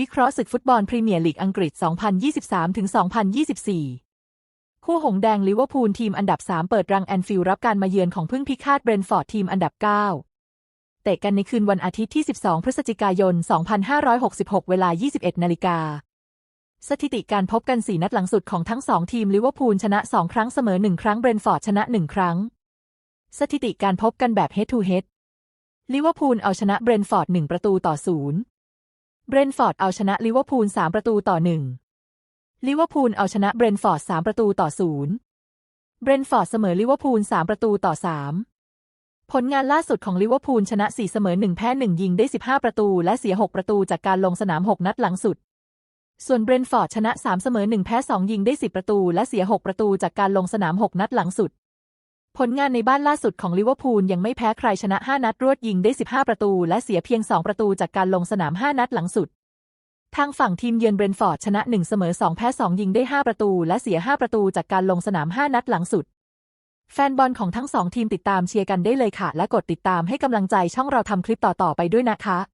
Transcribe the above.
วิเคราะห์ศึกฟุตบอลพรีเมียร์ลีกอังกฤษ 2023-2024 คู่หงแดงลิเวอร์พูลทีมอันดับ 3 เปิดรังแอนฟิลด์รับการมาเยือนของพึ่งพิฆาตเบรนฟอร์ดทีมอันดับ 9 เตะกันในคืนวันอาทิตย์ที่ 12 พฤศจิกายน 2566 เวลา 21 นาฬิกา สถิติการพบกัน 4 นัดหลังสุดของทั้ง 2 ทีมลิเวอร์พูลชนะ 2 ครั้งเสมอ 1 ครั้งเบรนฟอร์ดชนะ 1 ครั้ง สถิติการพบกันแบบ head to head ลิเวอร์พูลเอาชนะเบรนฟอร์ด 1 ประตูต่อ 0 เบรนฟอร์ดเอาชนะลิเวอร์พูล3ประตูต่อ1ลิเวอร์พูลเอาชนะเบรนฟอร์ด3ประตูต่อ0เบรนฟอร์ดเสมอลิเวอร์พูล3ประตูต่อ3ผลงานล่าสุดของลิเวอร์พูลชนะ4เสมอ1แพ้1ยิงได้15ประตูและเสีย6ประตูจากการลงสนาม6นัดหลังสุด ส่วนเบรนฟอร์ดชนะ3เสมอ1แพ้2ยิงได้10ประตูและเสีย6ประตูจากการลงสนาม6นัดหลังสุด ผลงานในบ้านล่าสุดของลิเวอร์พูลยังไม่แพ้ใครชนะ 5 นัดรวดยิงได้ 15 ประตู และเสียเพียง 2 ประตูจากการลงสนาม 5 นัดหลังสุด ทางฝั่งทีมเยือนเบรนท์ฟอร์ดชนะ 1 เสมอ 2 แพ้ 2 ยิงได้ 5 ประตู และเสีย 5 ประตูจากการลงสนาม 5 นัดหลังสุด แฟนบอลของทั้งสองทีมติดตามเชียร์กันได้เลยค่ะ และกดติดตามให้กำลังใจช่องเราทำคลิปต่อๆไปด้วยนะคะ